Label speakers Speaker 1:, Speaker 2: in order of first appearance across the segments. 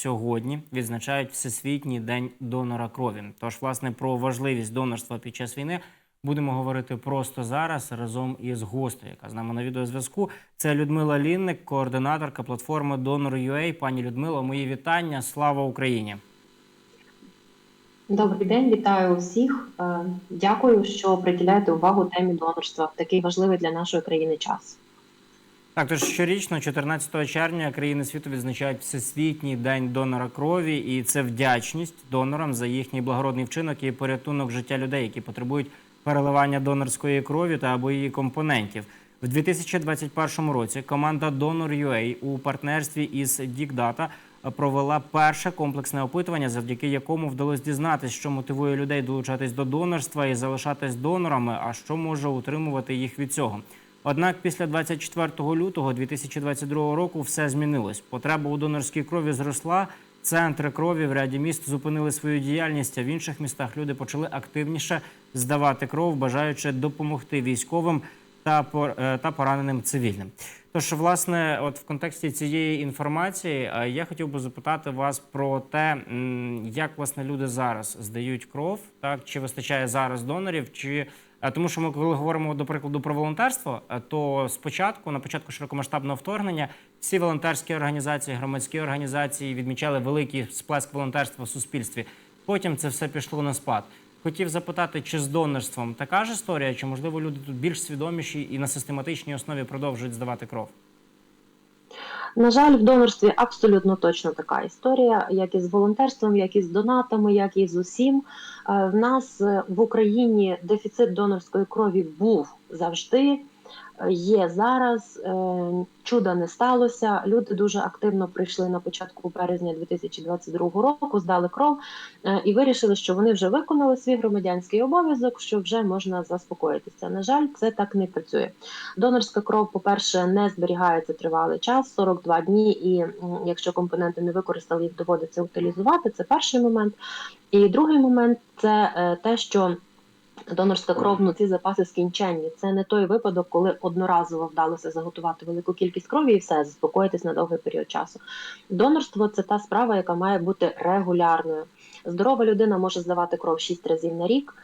Speaker 1: сьогодні відзначають Всесвітній день донора крові. Тож, власне, про важливість донорства під час війни будемо говорити просто зараз разом із гостею, яка з нами на відеозв'язку. Це Людмила Лінник, координаторка платформи Donor.ua. Пані Людмило, мої вітання. Слава Україні!
Speaker 2: Добрий день, вітаю усіх. Е, Дякую, що приділяєте увагу темі донорства в такий важливий для нашої країни час.
Speaker 1: Так, тож щорічно, 14 червня, країни світу відзначають Всесвітній день донора крові, і це вдячність донорам за їхній благородний вчинок і порятунок життя людей, які потребують переливання донорської крові та або її компонентів. В 2021 році команда Donor.ua у партнерстві із DigData провела перше комплексне опитування, завдяки якому вдалося дізнатися, що мотивує людей долучатись до донорства і залишатись донорами, а що може утримувати їх від цього. Однак після 24 лютого 2022 року все змінилось. Потреба у донорській крові зросла. Центри крові в ряді міст зупинили свою діяльність. А в інших містах люди почали активніше здавати кров, бажаючи допомогти військовим та е, пораненим цивільним. Тож, власне, от в контексті цієї інформації е, я хотів би запитати вас про те, як власне люди зараз здають кров, так чи вистачає зараз донорів, чи тому, що ми коли говоримо до прикладу про волонтерство, е, то спочатку, на початку широкомасштабного вторгнення, всі волонтерські організації, громадські організації відмічали великий сплеск волонтерства в суспільстві. Потім це все пішло на спад. Хотів запитати, чи з донорством така ж історія, чи можливо люди тут більш свідоміші і на систематичній основі продовжують здавати кров?
Speaker 2: На жаль, в донорстві абсолютно точно така історія, як і з волонтерством, як і з донатами, як і з усім. Е, В нас е, в Україні дефіцит донорської крові був завжди. Є зараз, е, чуда не сталося. Люди дуже активно прийшли на початку березня 2022 року, здали кров е, і вирішили, що вони вже виконали свій громадянський обов'язок, що вже можна заспокоїтися. На жаль, це так не працює. Донорська кров, по-перше, не зберігається тривалий час 42 дні, і якщо компоненти не використали, їх доводиться утилізувати. Це перший момент. І другий момент це е, те, що донорська кров, ну ці запаси скінченні. Це не той випадок, коли одноразово вдалося заготувати велику кількість крові і все заспокоїтись на довгий період часу. Донорство це та справа, яка має бути регулярною. Здорова людина може здавати кров 6 разів на рік.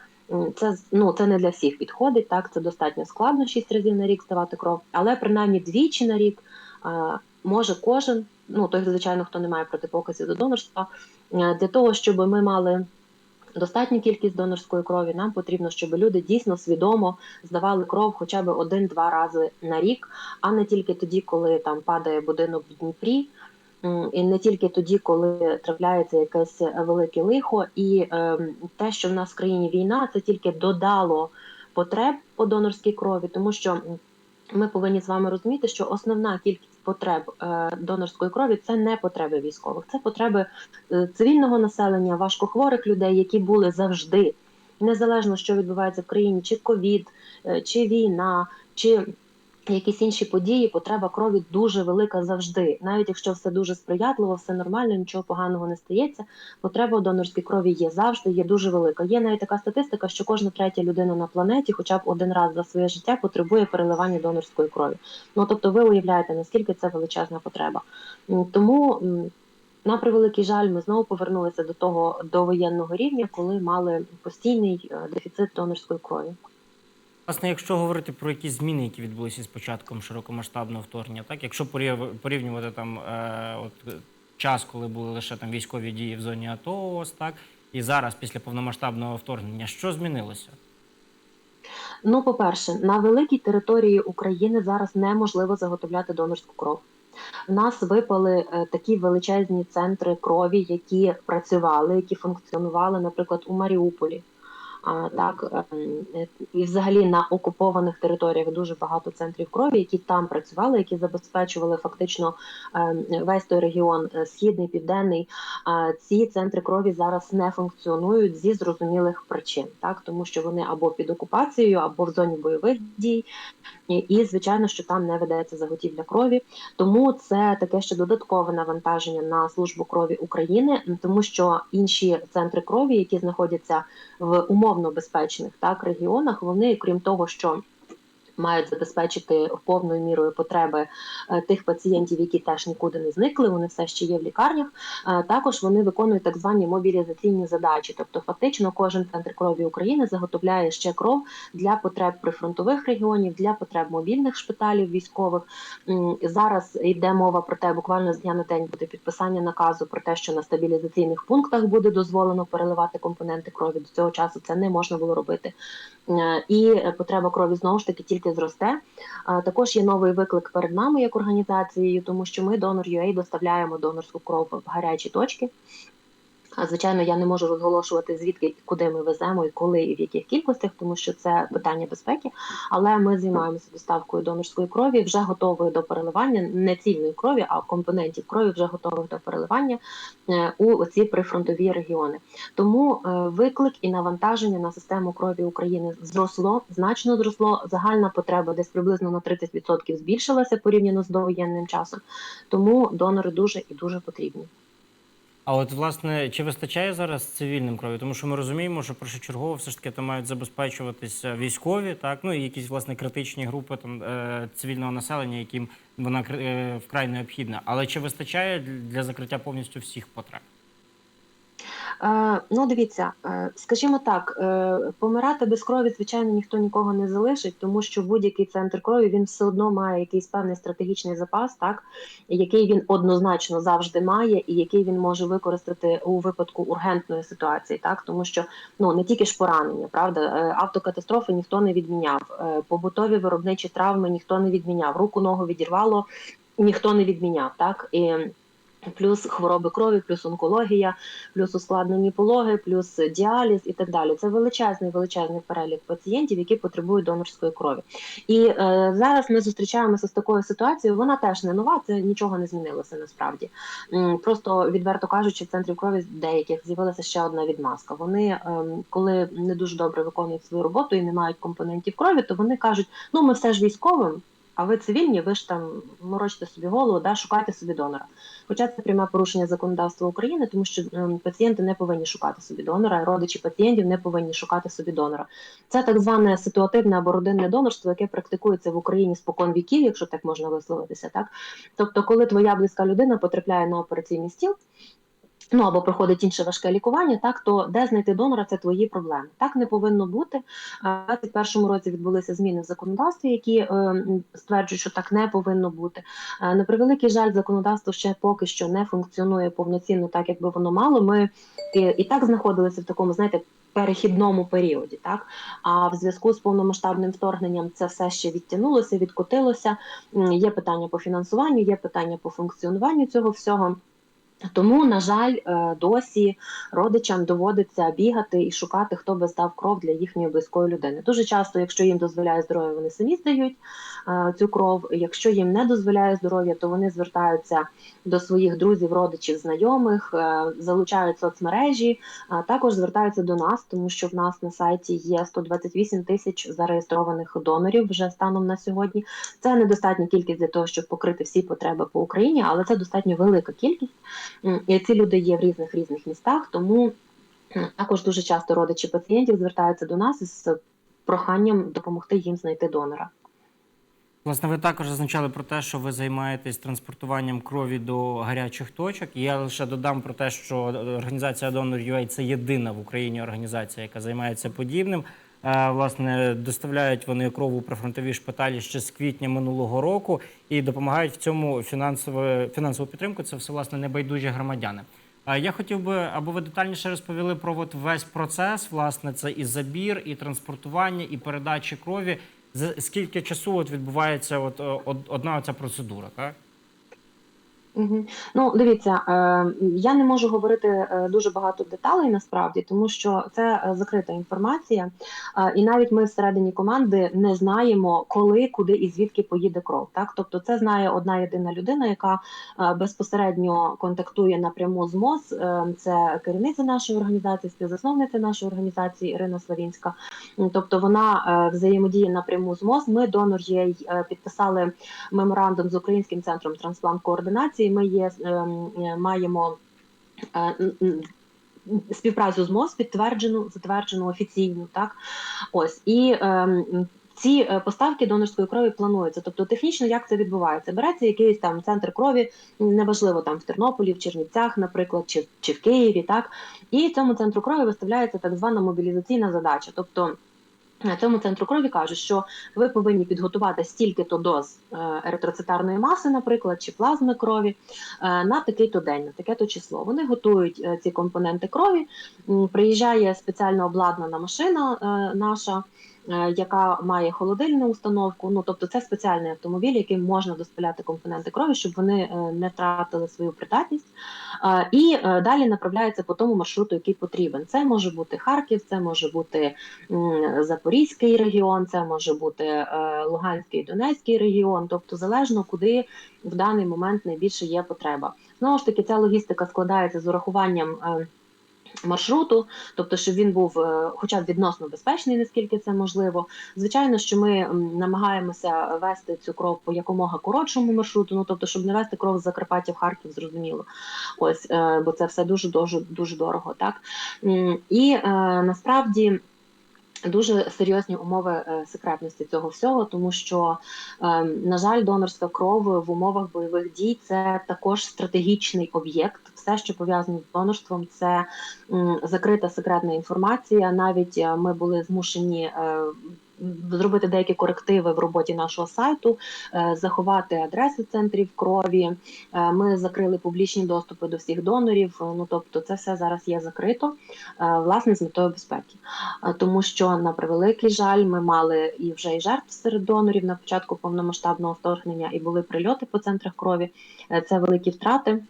Speaker 2: Це ну це не для всіх підходить. Так це достатньо складно 6 разів на рік здавати кров, але принаймні двічі на рік а, може кожен. Ну той, звичайно, хто не має протипоказів до донорства, е, для того, щоб ми мали достатню кількість донорської крові, нам потрібно, щоб люди дійсно свідомо здавали кров хоча б один-два рази на рік, а не тільки тоді, коли там падає будинок в Дніпрі. І не тільки тоді, коли трапляється якесь велике лихо, і е, те, що в нас в країні війна, це тільки додало потреб по донорській крові, тому що ми повинні з вами розуміти, що основна кількість потреб е, донорської крові це не потреби військових, це потреби е, цивільного населення, важкохворих людей, які були завжди, незалежно що відбувається в країні, чи ковід, е, чи війна, чи якісь інші події, потреба крові дуже велика завжди. Навіть якщо все дуже сприятливо, все нормально, нічого поганого не стається. Потреба у донорській крові є завжди, є дуже велика. Є навіть така статистика, що кожна третя людина на планеті, хоча б один раз за своє життя, потребує переливання донорської крові. Ну тобто, ви уявляєте, наскільки це величезна потреба. Тому. на превеликий жаль, ми знову повернулися до того довоєнного рівня, коли мали постійний е, дефіцит донорської крові.
Speaker 1: Власне, якщо говорити про якісь зміни, які відбулися з початком широкомасштабного вторгнення, так якщо порів- порівнювати там е, от час, коли були лише там військові дії в зоні АТО, ось так, і зараз після повномасштабного вторгнення, що змінилося?
Speaker 2: Ну, по-перше, на великій території України зараз неможливо заготовляти донорську кров. В нас випали е, такі величезні центри крові, які працювали, які функціонували, наприклад, у Маріуполі. Так, ем, е, і взагалі на окупованих територіях дуже багато центрів крові, які там працювали, які забезпечували фактично ем, весь той регіон е, східний, південний. Ці центри крові зараз не функціонують зі зрозумілих причин, так тому що вони або під окупацією, або в зоні бойових дій, і, звичайно, що там не ведеться заготівля крові. Тому це таке ще додаткове навантаження на службу крові України, тому що інші центри крові, які знаходяться в умовно безпечних так регіонах, вони крім того, що Мають забезпечити повною мірою потреби е, тих пацієнтів, які теж нікуди не зникли, вони все ще є в лікарнях. Е, Також вони виконують так звані мобілізаційні задачі. Тобто, фактично, кожен центр крові України заготовляє ще кров для потреб прифронтових регіонів, для потреб мобільних шпиталів військових. Зараз йде мова про те, буквально з дня на день буде підписання наказу про те, що на стабілізаційних пунктах буде дозволено переливати компоненти крові. До цього часу це не можна було робити. Е, І потреба крові знову ж таки тільки зросте. Також є новий виклик перед нами як організацією, тому що ми донор UA доставляємо донорську кров в гарячі точки. Звичайно, я не можу розголошувати звідки куди ми веземо і коли і в яких кількостях, тому що це питання безпеки. Але ми займаємося доставкою донорської крові, вже готової до переливання, не цільної крові, а компонентів крові вже готових до переливання е, у ці прифронтові регіони. Тому е, виклик і навантаження на систему крові України зросло, значно зросло. Загальна потреба десь приблизно на 30% збільшилася порівняно з довоєнним часом. Тому донори дуже і дуже потрібні.
Speaker 1: А от власне чи вистачає зараз цивільним крові? Тому що ми розуміємо, що першочергово все ж таки там мають забезпечуватися військові, так ну і якісь власне критичні групи там е, цивільного населення, яким вона е, вкрай необхідна. Але чи вистачає для закриття повністю всіх потреб?
Speaker 2: Е, ну, дивіться, е, скажімо так, е, помирати без крові, звичайно, ніхто нікого не залишить, тому що будь-який центр крові він все одно має якийсь певний стратегічний запас, так який він однозначно завжди має, і який він може використати у випадку ургентної ситуації, так. Тому що ну не тільки ж поранення, правда, автокатастрофи ніхто не відміняв, побутові виробничі травми ніхто не відміняв, руку ногу відірвало, ніхто не відміняв, так. І. Плюс хвороби крові, плюс онкологія, плюс ускладнені пологи, плюс діаліз і так далі. Це величезний величезний перелік пацієнтів, які потребують донорської крові. І е, зараз ми зустрічаємося з такою ситуацією. Вона теж не нова, це нічого не змінилося насправді. Просто відверто кажучи, в центрів крові деяких з'явилася ще одна відмазка. Вони, ем, коли не дуже добре виконують свою роботу і не мають компонентів крові, то вони кажуть: ну ми все ж військовим. А ви цивільні, ви ж там морочите собі голову, да, шукайте собі донора. Хоча це пряме порушення законодавства України, тому що ем, пацієнти не повинні шукати собі донора, родичі пацієнтів не повинні шукати собі донора. Це так зване ситуативне або родинне донорство, яке практикується в Україні спокон віків, якщо так можна висловитися. Так, тобто, коли твоя близька людина потрапляє на операційний стіл. Ну або проходить інше важке лікування, так то де знайти донора це твої проблеми. Так не повинно бути. В 2021 році відбулися зміни в законодавстві, які е, стверджують, що так не повинно бути. Е, На превеликий жаль, законодавство ще поки що не функціонує повноцінно, так якби воно мало. Ми і, і так знаходилися в такому, знаєте. Перехідному періоді, так а в зв'язку з повномасштабним вторгненням це все ще відтягнулося, відкотилося. Є питання по фінансуванню, є питання по функціонуванню цього всього. Тому, на жаль, е, досі родичам доводиться бігати і шукати, хто би здав кров для їхньої близької людини. Дуже часто, якщо їм дозволяє здоров'я, вони самі здають е, цю кров. Якщо їм не дозволяє здоров'я, то вони звертаються до своїх друзів, родичів, знайомих, е, залучають соцмережі, а також звертаються до нас, тому що в нас на сайті є 128 тисяч зареєстрованих донорів вже станом на сьогодні. Це недостатня кількість для того, щоб покрити всі потреби по Україні, але це достатньо велика кількість. Ці люди є в різних різних містах, тому також дуже часто родичі пацієнтів звертаються до нас із проханням допомогти їм знайти донора.
Speaker 1: Власне, ви також зазначали про те, що ви займаєтесь транспортуванням крові до гарячих точок. Я лише додам про те, що організація Donor.ua – це єдина в Україні організація, яка займається подібним. Е, Власне, доставляють вони кров у прифронтові шпиталі ще з квітня минулого року і допомагають в цьому фінансову, фінансову підтримку. Це все власне небайдужі громадяни. А Я хотів би, аби ви детальніше розповіли про от весь процес. Власне, це і забір, і транспортування, і передача крові. За скільки часу от відбувається от, е, одна оця процедура, так?
Speaker 2: Ну, дивіться, е, я не можу говорити е, дуже багато деталей насправді, тому що це е, закрита інформація, е, і навіть ми всередині команди не знаємо, коли, куди і звідки поїде кров. Так, тобто, це знає одна єдина людина, яка е, безпосередньо контактує напряму з МОЗ. Е, Це керівниця нашої організації, співзасновниця нашої організації Ірина Славінська. Тобто вона е, взаємодіє напряму з МОЗ. Ми донор є підписали меморандум з Українським центром трансплант координації. Ми є ем, е, маємо е, співпрацю з МОЗ підтверджену, затверджену офіційну. Так ось і ем, ці е, поставки донорської крові плануються. Тобто, технічно як це відбувається? Береться якийсь там центр крові, неважливо там в Тернополі, в Чернівцях, наприклад, чи, чи в Києві, так і цьому центру крові виставляється так звана мобілізаційна задача. Тобто Цьому центру крові кажуть, що ви повинні підготувати стільки-то доз е, еритроцитарної маси, наприклад, чи плазми крові е, на такий-то день, на таке-то число. Вони готують е, ці компоненти крові. Приїжджає спеціально обладнана машина наша. Е, Яка має холодильну установку, ну тобто це спеціальний автомобіль, яким можна доставляти компоненти крові, щоб вони е, не втратили свою придатність, Е, і далі направляється по тому маршруту, який потрібен. Це може бути Харків, це може бути Запорізький регіон, це може бути Луганський Донецький регіон, тобто залежно куди в даний момент найбільше є потреба. Знову ж таки, ця логістика складається з урахуванням. Маршруту, тобто, щоб він був е, хоча б відносно безпечний, наскільки це можливо. Звичайно, що ми намагаємося вести цю кров по якомога коротшому маршруту, ну тобто, щоб не вести кров з Закарпаття в Харків, зрозуміло. Ось, е, бо це все дуже дуже дуже дорого. Так і е, насправді. Дуже серйозні умови е, секретності цього всього, тому що, е, на жаль, донорська кров в умовах бойових дій це також стратегічний об'єкт. Все, що пов'язане з донорством, це закрита секретна інформація. Навіть е, ми були змушені е, зробити деякі корективи в роботі нашого сайту, е, заховати адреси центрів крові. Е, Ми закрили публічні доступи до всіх донорів. е, Ну тобто, це все зараз є закрито, власне, з метою безпеки. Тому що на превеликий жаль, ми мали і вже і жертв серед донорів на початку повномасштабного вторгнення, і були прильоти по центрах крові. Це великі втрати.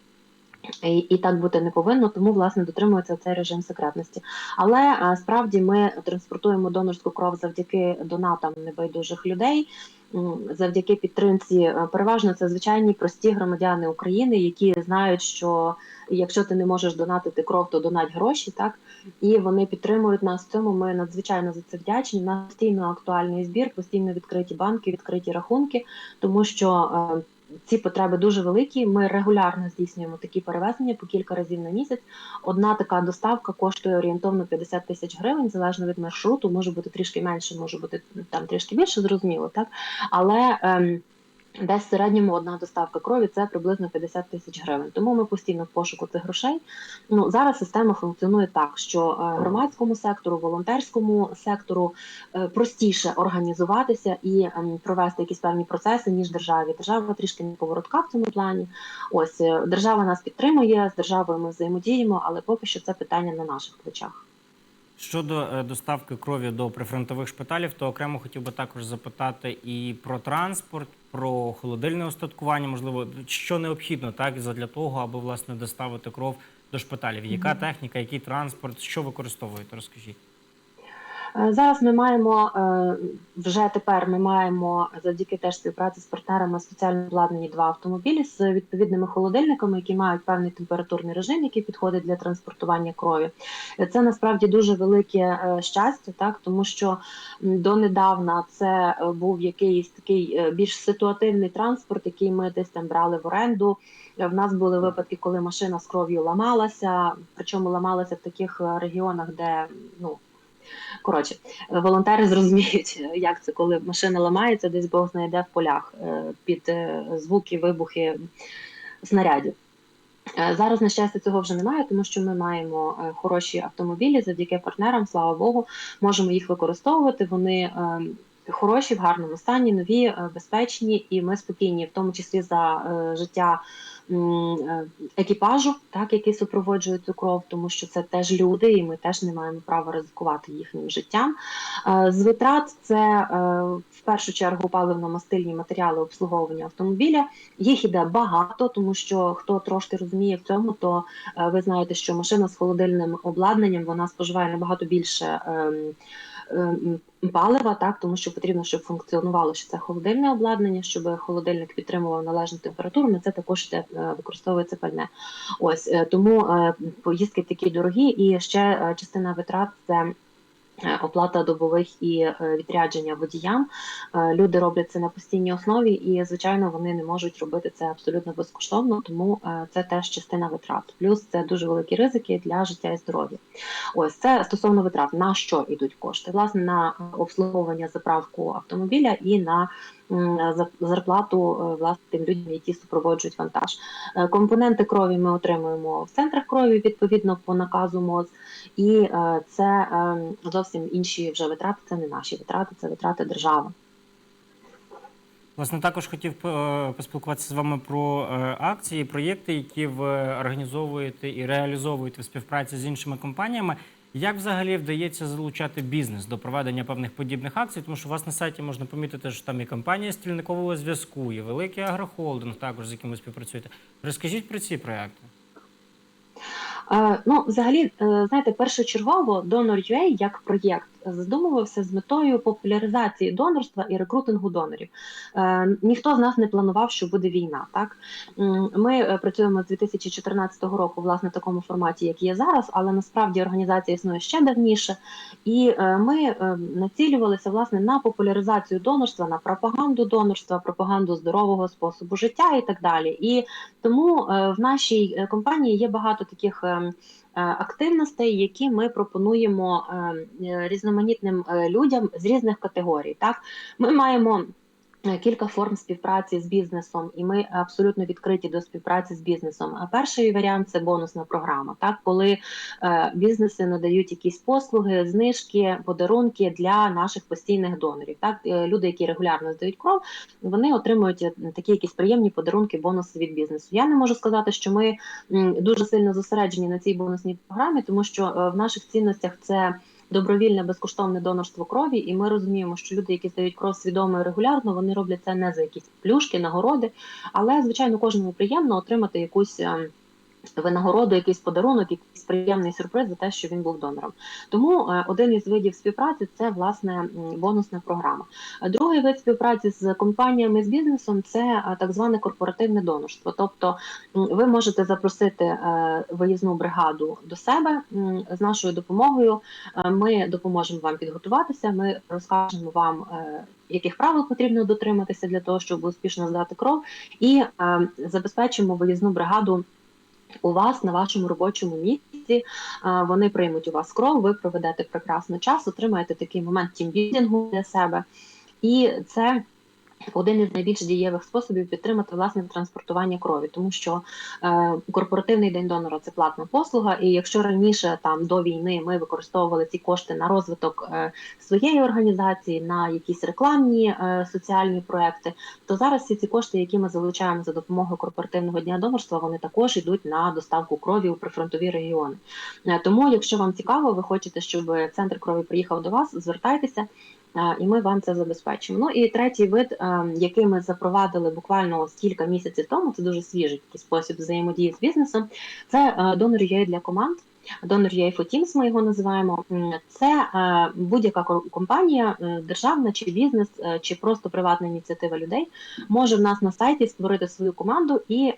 Speaker 2: І, і так бути не повинно, тому власне дотримується цей режим секретності. Але е, справді ми транспортуємо донорську кров завдяки донатам небайдужих людей, завдяки підтримці. е, Переважно це звичайні прості громадяни України, які знають, що якщо ти не можеш донатити кров, то донать гроші, так і вони підтримують нас в цьому. Ми надзвичайно за це вдячні. У нас постійно актуальний збір, постійно відкриті банки, відкриті рахунки, тому що. Ці потреби дуже великі. Ми регулярно здійснюємо такі перевезення по кілька разів на місяць. Одна така доставка коштує орієнтовно 50 тисяч гривень, залежно від маршруту. Може бути трішки менше, може бути там трішки більше, зрозуміло, так але. Ем, Десь в середньому одна доставка крові це приблизно 50 тисяч гривень. Тому ми постійно в пошуку цих грошей. Ну зараз система функціонує так, що е, громадському сектору, волонтерському сектору е, простіше організуватися і ем, провести якісь певні процеси ніж державі. Держава трішки не поворотка в цьому плані. Ось е, держава нас підтримує, з державою ми взаємодіємо, але поки що це питання на наших плечах.
Speaker 1: Щодо е, доставки крові до прифронтових шпиталів, то окремо хотів би також запитати і про транспорт, про холодильне остаткування, можливо, що необхідно так для того, аби власне доставити кров до шпиталів. Яка техніка, який транспорт, що використовуєте? Розкажіть.
Speaker 2: Е, Зараз ми маємо е, вже тепер ми маємо завдяки теж співпраці з партнерами спеціально обладнані два автомобілі з відповідними холодильниками, які мають певний температурний режим, який підходить для транспортування крові. Е, Це насправді дуже велике щастя, так тому що донедавна це був якийсь такий більш ситуативний транспорт, який ми десь там брали в оренду. В нас були випадки, коли машина з кров'ю ламалася, причому ламалася в таких регіонах, де ну. Коротше, волонтери зрозуміють, як це, коли машина ламається, десь Бог знайде в полях е, під е, звуки, вибухи снарядів. Е, Зараз, на щастя, цього вже немає, тому що ми маємо хороші автомобілі завдяки партнерам, слава Богу, можемо їх використовувати. Вони е, хороші, в гарному стані, нові, е, безпечні, і ми спокійні, в тому числі за е, життя е, екіпажу, так, який супроводжує цю кров, тому що це теж люди, і ми теж не маємо права ризикувати їхнім життям. З витрат це в першу чергу паливно-мастильні матеріали обслуговування автомобіля. Їх іде багато, тому що хто трошки розуміє в цьому, то ви знаєте, що машина з холодильним обладнанням вона споживає набагато більше. Ем, Палива, так тому що потрібно, щоб функціонувало ще це холодильне обладнання, щоб холодильник підтримував належну температуру. На це також йде, е, використовується пальне. Ось е, тому е, поїздки такі дорогі, і ще е, частина витрат це е, Оплата добових і е, відрядження водіям. Е, Люди роблять це на постійній основі, і звичайно вони не можуть робити це абсолютно безкоштовно, тому е, це теж частина витрат. Плюс це дуже великі ризики для життя і здоров'я. Ось це стосовно витрат. На що йдуть кошти? Власне на е, обслуговування заправку автомобіля і на зарплату е, власне тим людям, які супроводжують вантаж. Е, Компоненти крові ми отримуємо в центрах крові відповідно по наказу МОЗ, і е, це е, зовсім інші вже витрати. Це не наші витрати, це витрати держави.
Speaker 1: Власне, також хотів поспілкуватися з вами про акції, проєкти, які ви організовуєте і реалізовуєте в співпраці з іншими компаніями. Як взагалі вдається залучати бізнес до проведення певних подібних акцій? Тому що у вас на сайті можна помітити, що там і компанія стільникового зв'язку, і великий агрохолдинг, також з яким ви співпрацюєте. Розкажіть про ці проекти.
Speaker 2: Е, Ну, взагалі, е, знаєте, першочергово Donor.ua як проєкт задумувався з метою популяризації донорства і рекрутингу донорів. Е, Ніхто з нас не планував, що буде війна. Так ми е, працюємо з 2014 року, власне, в такому форматі, як є зараз, але насправді організація існує ще давніше, і е, ми націлювалися власне на популяризацію донорства, на пропаганду донорства, пропаганду здорового способу життя і так далі. І тому в нашій компанії є багато таких е, е, активностей, які ми пропонуємо е, е, різноманітним е, людям з різних категорій. Так, ми маємо. Е, Кілька форм співпраці з бізнесом, і ми абсолютно відкриті до співпраці з бізнесом. А перший варіант це бонусна програма. Так, коли е, бізнеси надають якісь послуги, знижки, подарунки для наших постійних донорів. Так, Е, люди, які регулярно здають кров, вони отримують такі якісь приємні подарунки, бонуси від бізнесу. Я не можу сказати, що ми дуже сильно зосереджені на цій бонусній програмі, тому що в наших цінностях це. Добровільне безкоштовне донорство крові, і ми розуміємо, що люди, які здають кров свідомо і регулярно, вони роблять це не за якісь плюшки, нагороди, але звичайно кожному приємно отримати якусь ем, винагороду, якийсь подарунок, якийсь приємний сюрприз за те, що він був донором. Тому е, один із видів співпраці це власне бонусна програма. Другий вид співпраці з компаніями з бізнесом це е, так зване корпоративне донорство. Тобто ви можете запросити е, виїзну бригаду до себе з нашою допомогою. Ми допоможемо вам підготуватися. Ми розкажемо вам. Яких правил потрібно дотриматися для того, щоб успішно здати кров, і забезпечимо виїзну бригаду у вас на вашому робочому місці. Е, Вони приймуть у вас кров, ви проведете прекрасно час, отримаєте такий момент тімбілдингу для себе. І це один із найбільш дієвих способів підтримати власне транспортування крові, тому що е, корпоративний день донора це платна послуга. І якщо раніше там до війни ми використовували ці кошти на розвиток е, своєї організації, на якісь рекламні е, соціальні проекти, то зараз всі ці кошти, які ми залучаємо за допомогою корпоративного дня донорства, вони також йдуть на доставку крові у прифронтові регіони. Е, Тому, якщо вам цікаво, ви хочете, щоб центр крові приїхав до вас, звертайтеся. І ми вам це забезпечимо. Ну і третій вид, е, який ми запровадили буквально кілька місяців тому, це дуже свіжий такий спосіб взаємодії з бізнесом. Це е, донор UA для команд. Донор UA Teams ми його називаємо. Це е, будь-яка компанія, державна чи бізнес, чи просто приватна ініціатива людей може в нас на сайті створити свою команду і.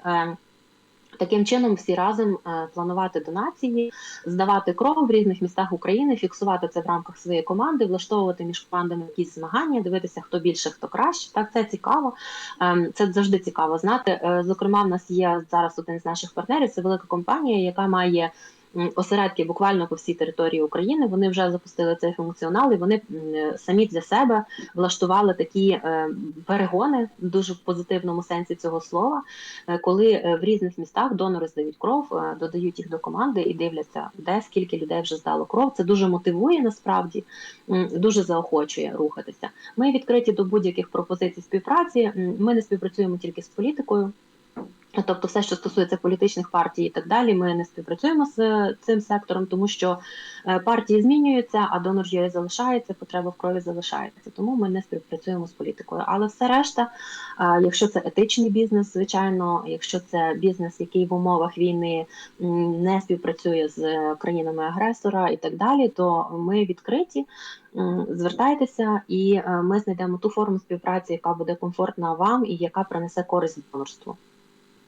Speaker 2: Таким чином, всі разом е, планувати донації, здавати кров в різних містах України, фіксувати це в рамках своєї команди, влаштовувати між командами якісь змагання, дивитися, хто більше, хто краще. Так, це цікаво. Ем, Це завжди цікаво знати. Е, Зокрема, в нас є зараз один з наших партнерів. Це велика компанія, яка має. Осередки буквально по всій території України вони вже запустили цей функціонал, і вони самі для себе влаштували такі е, перегони дуже в позитивному сенсі цього слова, е, коли е, в різних містах донори здають кров, додають їх до команди і дивляться, де скільки людей вже здало кров. Це дуже мотивує насправді, дуже заохочує рухатися. Ми відкриті до будь-яких пропозицій співпраці. Ми не співпрацюємо тільки з політикою. Тобто, все, що стосується політичних партій і так далі, ми не співпрацюємо з е, цим сектором, тому що е, партії змінюються, а донор ЄС залишається, потреба в крові залишається. Тому ми не співпрацюємо з політикою. Але все решта, е, якщо це етичний бізнес, звичайно, якщо це бізнес, який в умовах війни не співпрацює з країнами агресора і так далі, то ми відкриті. Звертайтеся, і ми знайдемо ту форму співпраці, яка буде комфортна вам і яка принесе користь донорству.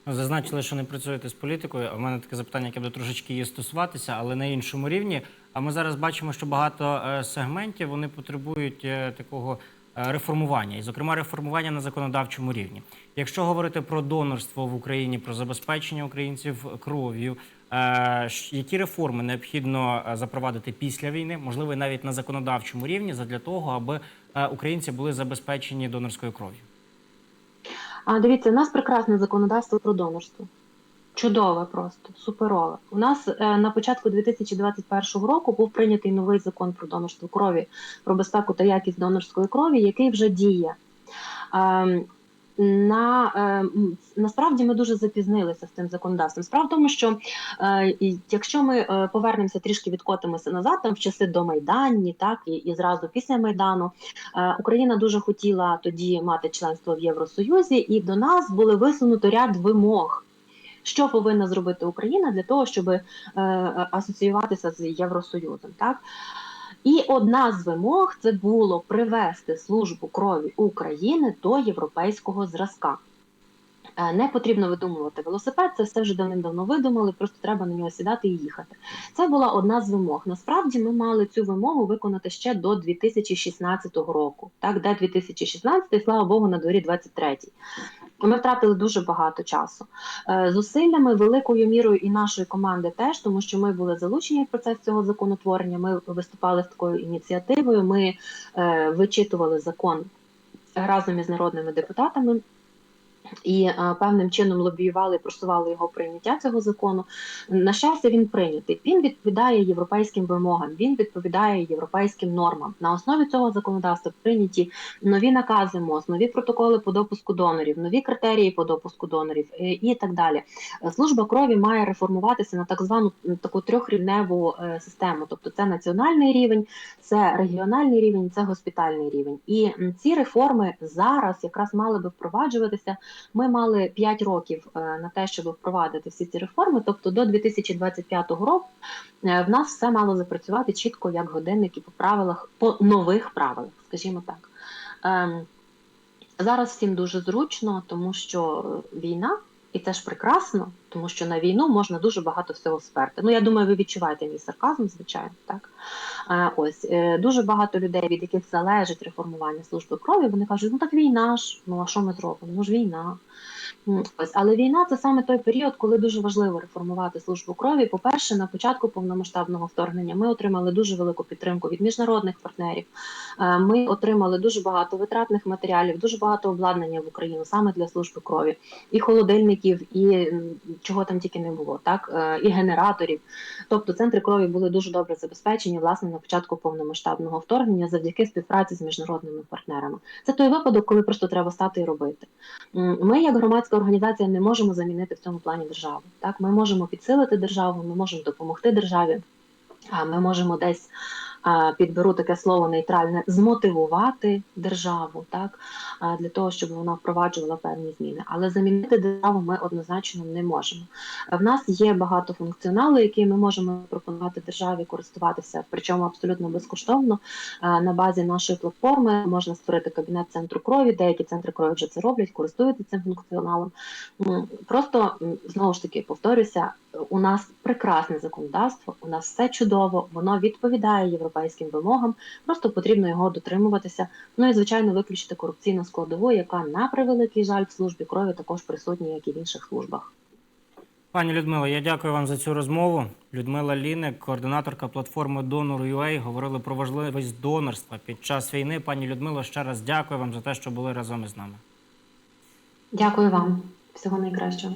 Speaker 1: Ну, Зазначили, що не працюєте з політикою. А в мене таке запитання, яке буде трошечки її стосуватися, але на іншому рівні. А ми зараз бачимо, що багато е, сегментів вони потребують е, такого е, реформування, і, зокрема, реформування на законодавчому рівні. Якщо говорити про донорство в Україні, про забезпечення українців кров'ю, які реформи необхідно запровадити після війни, можливо, навіть на законодавчому рівні, задля того, аби українці були забезпечені донорською кров'ю.
Speaker 2: А дивіться, у нас прекрасне законодавство про донорство. Чудове просто, суперове. У нас е, на початку 2021 року був прийнятий новий закон про донорство крові, про безпеку та якість донорської крові, який вже діє. Ем, на, е, насправді ми дуже запізнилися з цим законодавством. Справа в тому, що е, якщо ми е, повернемося трішки відкотимося назад, там в часи до Майдані, так і, і зразу після Майдану, Україна дуже хотіла тоді мати членство в Євросоюзі, і до нас були висунуто ряд вимог. Що повинна зробити Україна для того, щоб е, асоціюватися з Євросоюзом? Так? І одна з вимог це було привести службу крові України до європейського зразка. Е, Не потрібно видумувати велосипед, це все вже давним-давно видумали, просто треба на нього сідати і їхати. Це була одна з вимог. Насправді ми мали цю вимогу виконати ще до 2016 року. Так, де 2016, слава Богу, на дворі 23. Ми втратили дуже багато часу. Е, Зусиллями великою мірою і нашої команди теж, тому що ми були залучені в процес цього законотворення. Ми виступали з такою ініціативою. Ми е, вичитували закон разом із народними депутатами. І е, певним чином лобіювали, просували його прийняття цього закону. На щастя, він прийнятий. Він відповідає європейським вимогам, він відповідає європейським нормам. На основі цього законодавства прийняті нові накази МОЗ, нові протоколи по допуску донорів, нові критерії по допуску донорів е, і так далі. Служба крові має реформуватися на так звану таку трьохрівневу е, систему. Тобто, це національний рівень, це регіональний рівень, це госпітальний рівень. І ці реформи зараз якраз мали би впроваджуватися. Ми мали 5 років е, на те, щоб впровадити всі ці реформи. Тобто до 2025 року е, в нас все мало запрацювати чітко як годинники по правилах, по нових правилах, скажімо так. Ем, Зараз всім дуже зручно, тому що війна, і це ж прекрасно, тому що на війну можна дуже багато всього сперти. Ну я думаю, ви відчуваєте мій сарказм, звичайно, так. Е, Ось е, дуже багато людей, від яких залежить реформування служби крові, вони кажуть, ну так війна ж, ну а що ми зробимо? Ну ж війна. Ось, але війна це саме той період, коли дуже важливо реформувати службу крові. По-перше, на початку повномасштабного вторгнення ми отримали дуже велику підтримку від міжнародних партнерів. Е, Ми отримали дуже багато витратних матеріалів, дуже багато обладнання в Україну саме для служби крові, і холодильників, і чого там тільки не було, так Е, і генераторів. Тобто центри крові були дуже добре забезпечені власне на початку повномасштабного вторгнення завдяки співпраці з міжнародними партнерами. Це той випадок, коли просто треба стати і робити. Ми, як громадська організація, не можемо замінити в цьому плані державу. Так, ми можемо підсилити державу, ми можемо допомогти державі. Ми можемо десь підберу таке слово нейтральне змотивувати державу, так для того, щоб вона впроваджувала певні зміни. Але замінити державу ми однозначно не можемо. В нас є багато функціоналу, який ми можемо пропонувати державі користуватися, причому абсолютно безкоштовно. На базі нашої платформи можна створити кабінет центру крові. Деякі центри крові вже це роблять, користуються цим функціоналом. Просто знову ж таки повторюся, у нас прекрасне законодавство, у нас все чудово, воно відповідає європейським вимогам. Просто потрібно його дотримуватися. Ну і звичайно виключити корупційну складову, яка на превеликий жаль в службі крові також присутня, як і в інших службах.
Speaker 1: Пані Людмила, я дякую вам за цю розмову. Людмила Ліник, координаторка платформи Donor.ua, говорили про важливість донорства під час війни. Пані Людмило, ще раз дякую вам за те, що були разом із нами.
Speaker 2: Дякую вам, всього найкращого.